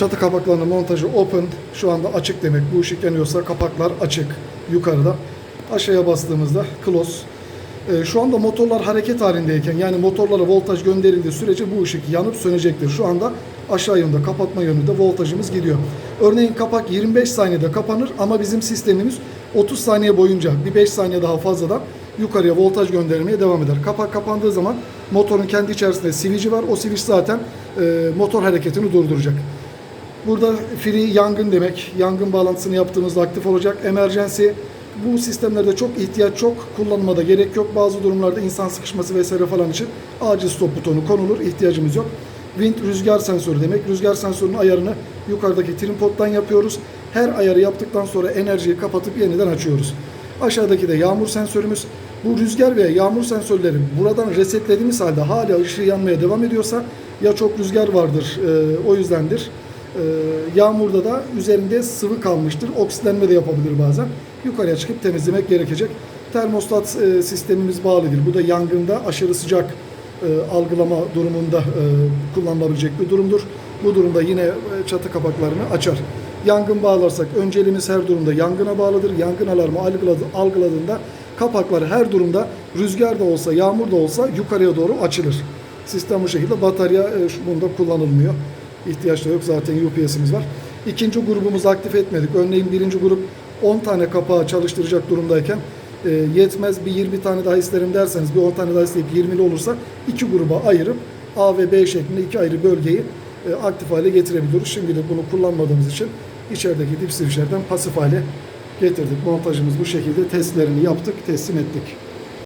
Çatı kapaklarının montajı open. Şu anda açık demek. Bu ışık yanıyorsa kapaklar açık yukarıda. Aşağıya bastığımızda close. Ee, şu anda motorlar hareket halindeyken yani motorlara voltaj gönderildiği sürece bu ışık yanıp sönecektir. Şu anda aşağı yönde kapatma yönünde voltajımız gidiyor. Örneğin kapak 25 saniyede kapanır ama bizim sistemimiz 30 saniye boyunca bir 5 saniye daha fazladan yukarıya voltaj göndermeye devam eder. Kapak kapandığı zaman motorun kendi içerisinde sivici var. O siviç zaten e, motor hareketini durduracak. Burada free yangın demek. Yangın bağlantısını yaptığımızda aktif olacak. Emergency bu sistemlerde çok ihtiyaç çok kullanmada gerek yok. Bazı durumlarda insan sıkışması vesaire falan için acil stop butonu konulur. İhtiyacımız yok. Wind rüzgar sensörü demek. Rüzgar sensörünün ayarını yukarıdaki trim pottan yapıyoruz. Her ayarı yaptıktan sonra enerjiyi kapatıp yeniden açıyoruz. Aşağıdaki de yağmur sensörümüz. Bu rüzgar veya yağmur sensörleri buradan resetlediğimiz halde hala ışığı yanmaya devam ediyorsa ya çok rüzgar vardır e, o yüzdendir. E, yağmurda da üzerinde sıvı kalmıştır. Oksitlenme de yapabilir bazen. Yukarıya çıkıp temizlemek gerekecek. Termostat e, sistemimiz bağlıdır. Bu da yangında aşırı sıcak e, algılama durumunda e, kullanılabilecek bir durumdur. Bu durumda yine çatı kapaklarını açar. Yangın bağlarsak önceliğimiz her durumda yangına bağlıdır. Yangın alarmı algıladı, algıladığında kapaklar her durumda rüzgar da olsa yağmur da olsa yukarıya doğru açılır. Sistem bu şekilde batarya bunda kullanılmıyor. İhtiyaç da yok zaten UPS'imiz var. İkinci grubumuzu aktif etmedik. Örneğin birinci grup 10 tane kapağı çalıştıracak durumdayken e, yetmez bir 20 tane daha isterim derseniz bir 10 tane daha isteyip 20'li olursa iki gruba ayırıp A ve B şeklinde iki ayrı bölgeyi e, aktif hale getirebiliyoruz. Şimdilik bunu kullanmadığımız için içerideki dip switchlerden pasif hale getirdik. Montajımız bu şekilde testlerini yaptık, teslim ettik.